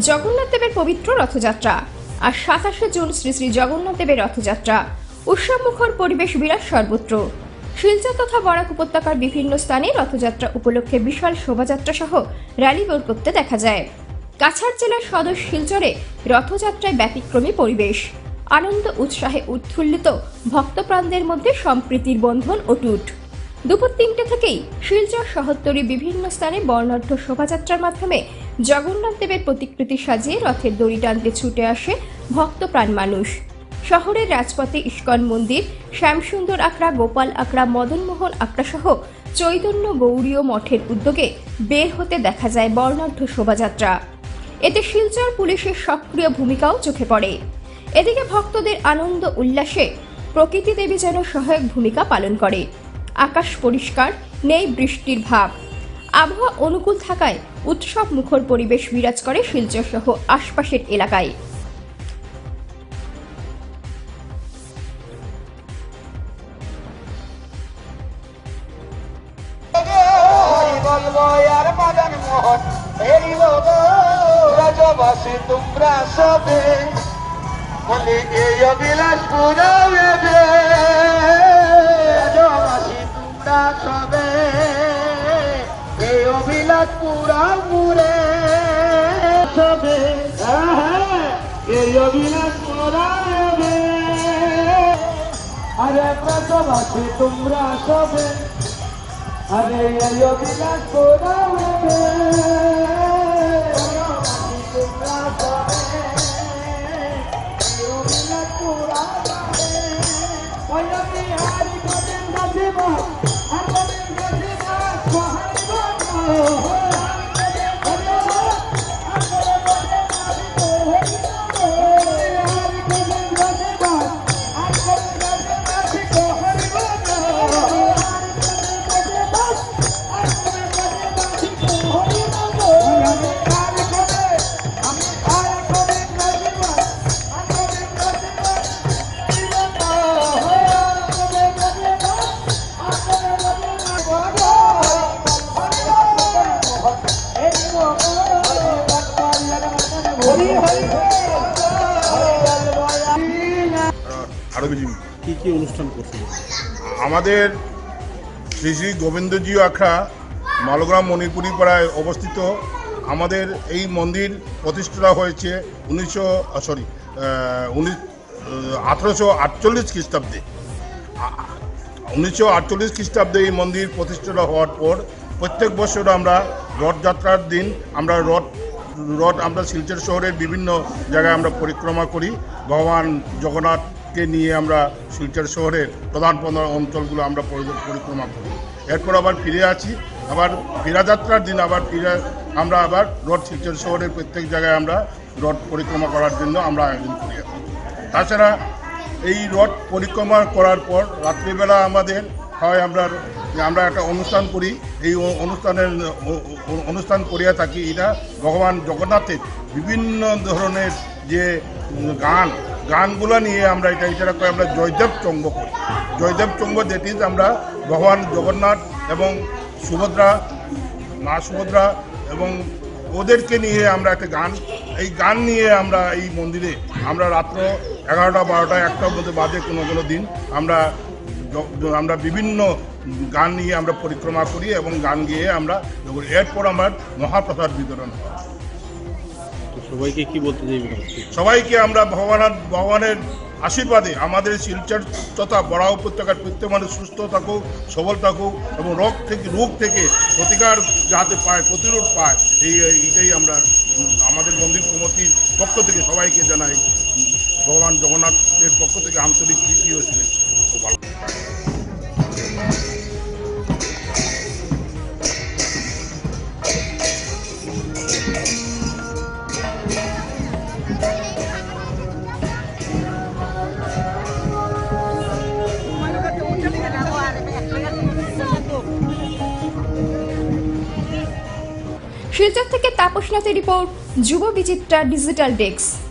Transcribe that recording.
জগন্নাথ দেবের পবিত্র রথযাত্রা আর সাতাশে জুন শ্রী শ্রী জগন্নাথ দেবের রথযাত্রা। উৎসবমুখর পরিবেশ বিরাট সর্বত্র। শিলচর তথা বরাক উপত্যকার বিভিন্ন স্থানে রথযাত্রা উপলক্ষে বিশাল শোভাযাত্রা সহ র্যালি বের করতে দেখা যায়। কাছাড় জেলার সদর শিলচরে রথযাত্রায় ব্যতিক্রমী পরিবেশ। আনন্দ, উৎসাহে উৎফুল্লিত ভক্তপ্রাণদের মধ্যে সম্প্রীতির বন্ধন অটুট দুপুর তিনটে থেকেই শিলচর শহরতলি বিভিন্ন স্থানে বর্ণাঢ্য শোভাযাত্রার মাধ্যমে জগন্নাথ দেবের প্রতিকৃতি সাজিয়ে রথের দড়ি টানতে ছুটে আসে ভক্তপ্রাণ মানুষ। শহরের রাজপথে ইস্কন মন্দির, শ্যামসুন্দর আখড়া, গোপাল আখড়া, মদনমোহন আখড়া সহ চৈতন্য গৌরীয় মঠের উদ্যোগে বের হতে দেখা যায় বর্ণাঢ্য শোভাযাত্রা। এতে শিলচর পুলিশের সক্রিয় ভূমিকাও চোখে পড়ে। এদিকে ভক্তদের আনন্দ উল্লাসে প্রকৃতি দেবী যেন সহায়ক ভূমিকা পালন করে। আকাশ পরিষ্কার, নেই বৃষ্টির ভাব। আবহাওয়া অনুকূল থাকায় উৎসব মুখর পরিবেশ বিরাজ করে শিলচর সহ আশপাশের এলাকায়। তোমরা সবে বলে এই অবিলাস পুরাবে এই অবিলাস পুরাবে আরে ব্রজবাসী তোমরা সবে আরে এই অভিলাষ পুরাবে তোমরা সবে পুরাবে ওই আমি হারি কদিন বাজিব আরও কিছু কি কি অনুষ্ঠান করছিল আমাদের শ্রী শ্রী গোবিন্দজি আখড়া মালগ্রাম মণিপুরি পাড়ায় অবস্থিত। আমাদের এই মন্দির প্রতিষ্ঠা হয়েছে উনিশশো সরি উনিশ আঠেরোশো আটচল্লিশ খ্রিস্টাব্দে। উনিশশো আটচল্লিশ খ্রিস্টাব্দে এই মন্দির প্রতিষ্ঠা হওয়ার পর প্রত্যেক বছর আমরা রথযাত্রার দিন আমরা রথ রথ আমরা শিলচর শহরের বিভিন্ন জায়গায় আমরা পরিক্রমা করি। ভগবান জগন্নাথকে নিয়ে আমরা শিলচর শহরের প্রধান প্রধান অঞ্চলগুলো আমরা পরিক্রমা করি। এরপর আবার ফিরে আসি আবার ফেরাযাত্রার দিন আবার ফিরে, আমরা আবার রথ শিলচর শহরের প্রত্যেক জায়গায় আমরা রথ পরিক্রমা করার জন্য আমরা আয়োজন করি। তাছাড়া এই রথ পরিক্রমা করার পর রাত্রিবেলা আমাদের হয় আমরা আমরা একটা অনুষ্ঠান করি। এই অনুষ্ঠানের অনুষ্ঠান করিয়া থাকি। এটা ভগবান জগন্নাথের বিভিন্ন ধরনের যে গান গানগুলো নিয়ে আমরা এটা এটা করে, আমরা জয়দেব চঙ্গ করি। জয়দেব চঙ্গ দ্যাট ইজ আমরা ভগবান জগন্নাথ এবং সুভদ্রা, মা সুভদ্রা এবং ওদেরকে নিয়ে আমরা একটা গান, এই গান নিয়ে আমরা এই মন্দিরে, আমরা রাত্র এগারোটা, বারোটা, একটার মধ্যে বাদে কোনো কোনো দিন আমরা আমরা বিভিন্ন গান নিয়ে আমরা পরিক্রমা করি এবং গান গিয়ে আমরা এরপর আমার মহাপ্রসাদ বিতরণ হয়। সবাইকে কি বলতে চাইবেন সবাইকে আমরা ভগবান ভগবানের আশীর্বাদে আমাদের শিলচর তথা বড়া উপত্যকার প্রত্যেক মানুষ সুস্থ থাকুক, সবল থাকুক এবং রোগ থেকে রোগ থেকে প্রতিকার যাতে পায়, প্রতিরোধ পায়, এই এইটাই আমরা, আমাদের মন্দির কমিটির পক্ষ থেকে সবাইকে জানাই। ভগবান জগন্নাথের পক্ষ থেকে আন্তরিক প্রীতি ও শুভেচ্ছা শিলচর থেকে তাপসনাথের রিপোর্ট যুব বিচিত্রা ডিজিটাল ডেস্ক।